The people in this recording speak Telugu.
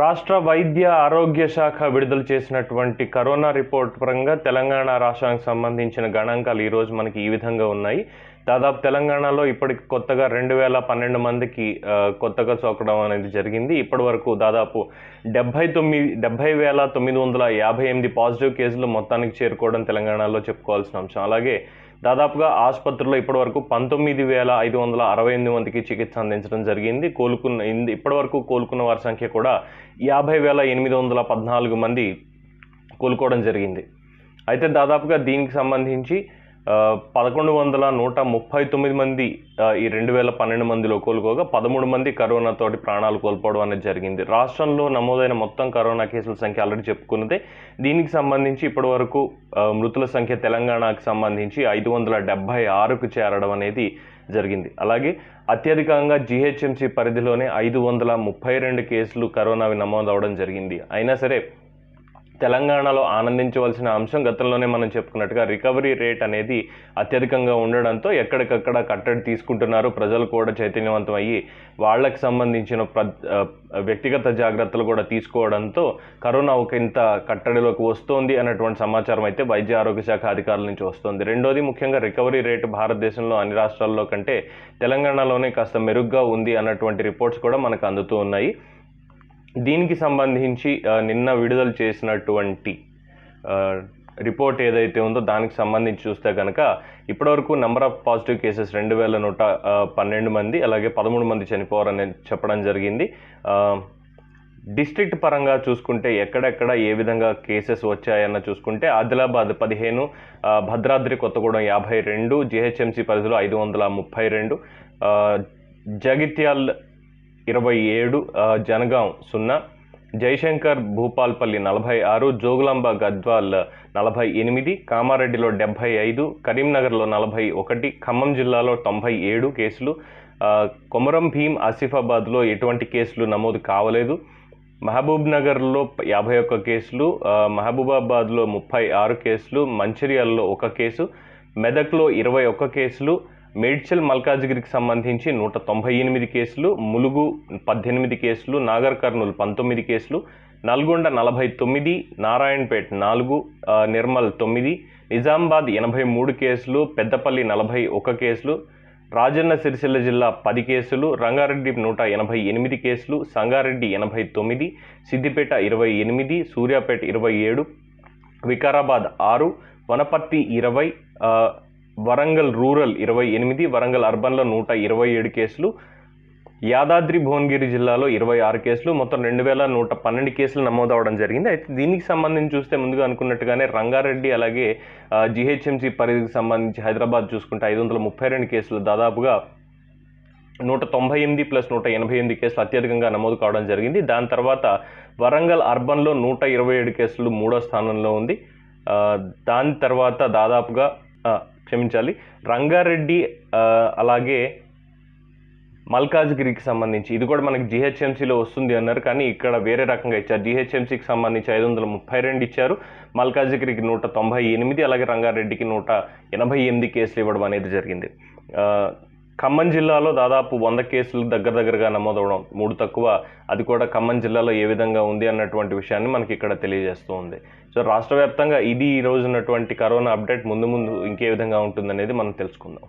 రాష్ట్ర వైద్య ఆరోగ్య శాఖ విడుదల చేసినటువంటి కరోనా రిపోర్ట్ పరంగా తెలంగాణ రాష్ట్రానికి సంబంధించిన గణాంకాలు ఈరోజు మనకి ఈ విధంగా ఉన్నాయి. దాదాపు తెలంగాణలో ఇప్పటికి కొత్తగా రెండు వేల పన్నెండు మందికి కొత్తగా సోకడం అనేది జరిగింది. ఇప్పటి వరకు దాదాపు డెబ్బై తొమ్మిది డెబ్బై వేల తొమ్మిది వందల యాభై ఎనిమిది పాజిటివ్ కేసులు మొత్తానికి చేరుకోవడం తెలంగాణలో చెప్పుకోవాల్సిన అంశం. అలాగే దాదాపుగా ఆసుపత్రిలో ఇప్పటివరకు పంతొమ్మిది వేల ఐదు వందల అరవై ఎనిమిది మందికి చికిత్స అందించడం జరిగింది. కోలుకున్న ఇప్పటివరకు కోలుకున్న వారి సంఖ్య కూడా యాభై వేల ఎనిమిది వందల పద్నాలుగు మంది కోలుకోవడం జరిగింది. అయితే దాదాపుగా దీనికి సంబంధించి పదకొండు వందల నూట ముప్పై తొమ్మిది మంది ఈ రెండు వేల పన్నెండు మందిలో కోలుకోగా పదమూడు మంది కరోనా తోటి ప్రాణాలు కోల్పోవడం అనేది జరిగింది. రాష్ట్రంలో నమోదైన మొత్తం కరోనా కేసుల సంఖ్య ఆల్రెడీ చెప్పుకున్నదే. దీనికి సంబంధించి ఇప్పటివరకు మృతుల సంఖ్య తెలంగాణకు సంబంధించి ఐదు వందల డెబ్బై ఆరుకు చేరడం అనేది జరిగింది. అలాగే అత్యధికంగా జీహెచ్ఎంసీ పరిధిలోనే ఐదు వందల ముప్పై రెండు కేసులు కరోనావి నమోదవడం జరిగింది. అయినా సరే తెలంగాణలో ఆనందించవలసిన అంశం గతంలోనే మనం చెప్పుకున్నట్టుగా రికవరీ రేట్ అనేది అత్యధికంగా ఉండడంతో ఎక్కడికక్కడ కట్టడి తీసుకుంటున్నారు. ప్రజలు కూడా చైతన్యవంతం అయ్యి వాళ్ళకి సంబంధించిన ప్ర వ్యక్తిగత జాగ్రత్తలు కూడా తీసుకోవడంతో కరోనా ఒక ఇంత కట్టడిలోకి వస్తోంది అన్నటువంటి సమాచారం అయితే వైద్య ఆరోగ్య శాఖ అధికారుల నుంచి వస్తుంది. రెండోది ముఖ్యంగా రికవరీ రేటు భారతదేశంలో అన్ని రాష్ట్రాల్లో కంటే తెలంగాణలోనే కాస్త మెరుగ్గా ఉంది అన్నటువంటి రిపోర్ట్స్ కూడా మనకు అందుతూ ఉన్నాయి. దీనికి సంబంధించి నిన్న విడుదల చేసినటువంటి రిపోర్ట్ ఏదైతే ఉందో దానికి సంబంధించి చూస్తే కనుక ఇప్పటివరకు నెంబర్ ఆఫ్ పాజిటివ్ కేసెస్ రెండు వేల నూట పన్నెండు మంది అలాగే పదమూడు మంది చనిపోవారని చెప్పడం జరిగింది. డిస్ట్రిక్ట్ పరంగా చూసుకుంటే ఎక్కడెక్కడ ఏ విధంగా కేసెస్ వచ్చాయన్న చూసుకుంటే ఆదిలాబాద్ పదిహేను భద్రాద్రి కొత్తగూడెం యాభై రెండు జిహెచ్ఎంసీ పరిధిలో ఐదు వందల ముప్పై రెండు జగిత్యాల్ ఇరవై ఏడు జనగాం సున్నా జయశంకర్ భూపాల్పల్లి నలభై ఆరు జోగులాంబ గద్వాల్ నలభై ఎనిమిది కామారెడ్డిలో డెబ్బై ఐదు కరీంనగర్లో నలభై ఒకటి ఖమ్మం జిల్లాలో తొంభై ఏడు కేసులు కొమరం భీం ఆసిఫాబాద్లో ఎటువంటి కేసులు నమోదు కావలేదు. మహబూబ్ నగర్లో యాభై ఒక్క కేసులు మహబూబాబాద్లో ముప్పై ఆరు కేసులు మంచిర్యాలలో ఒక కేసు మెదక్లో ఇరవై ఒక్క కేసులు మేడ్చల్ మల్కాజ్గిరికి సంబంధించి నూట తొంభై ఎనిమిది కేసులు ములుగు పద్దెనిమిది కేసులు నాగర్ కర్నూలు పంతొమ్మిది కేసులు నల్గొండ నలభై తొమ్మిది నారాయణపేట్ నాలుగు నిర్మల్ తొమ్మిది నిజామాబాద్ ఎనభై మూడు కేసులు పెద్దపల్లి నలభై ఒక కేసులు రాజన్న సిరిసిల్ల జిల్లా పది కేసులు రంగారెడ్డి నూట ఎనభై ఎనిమిది కేసులు సంగారెడ్డి ఎనభై తొమ్మిది సిద్దిపేట ఇరవై ఎనిమిది సూర్యాపేట ఇరవై ఏడు వికారాబాద్ ఆరు వనపర్తి ఇరవై వరంగల్ రూరల్ ఇరవై ఎనిమిది వరంగల్ అర్బన్లో నూట ఇరవై ఏడు కేసులు యాదాద్రి భువనగిరి జిల్లాలో ఇరవై ఆరు కేసులు మొత్తం రెండు వేల నూట పన్నెండు కేసులు నమోదవడం జరిగింది. అయితే దీనికి సంబంధించి చూస్తే ముందుగా అనుకున్నట్టుగానే రంగారెడ్డి అలాగే జిహెచ్ఎంసీ పరిధికి సంబంధించి హైదరాబాద్ చూసుకుంటే ఐదు వందల ముప్పై రెండు కేసులు దాదాపుగా నూట తొంభై ఎనిమిది ప్లస్ నూట ఎనభై ఎనిమిది కేసులు అత్యధికంగా నమోదు కావడం జరిగింది. దాని తర్వాత వరంగల్ అర్బన్లో నూట ఇరవై ఏడు కేసులు మూడో స్థానంలో ఉంది. దాని తర్వాత దాదాపుగా క్షమించాలి. రంగారెడ్డి అలాగే మల్కాజ్గిరికి సంబంధించి ఇది కూడా మనకి జిహెచ్ఎంసీలో వస్తుంది అన్నారు కానీ ఇక్కడ వేరే రకంగా ఇచ్చారు. జిహెచ్ఎంసీకి సంబంధించి ఐదు వందల ముప్పై రెండు ఇచ్చారు. మల్కాజ్గిరికి నూట తొంభై ఎనిమిది అలాగే రంగారెడ్డికి నూట ఎనభై ఎనిమిది కేసులు ఇవ్వడం అనేది జరిగింది. ఖమ్మం జిల్లాలో దాదాపు వంద కేసులు దగ్గర దగ్గరగా నమోదవడం మూడు తక్కువ. అది కూడా ఖమ్మం జిల్లాలో ఏ విధంగా ఉంది అన్నటువంటి విషయాన్ని మనకి ఇక్కడ తెలియజేస్తూ ఉంది. సో రాష్ట్ర వ్యాప్తంగా ఇది ఈ రోజు ఉన్నటువంటి కరోనా అప్డేట్ ముందు ముందు ఇంకే విధంగా ఉంటుందనేది మనం తెలుసుకుందాం.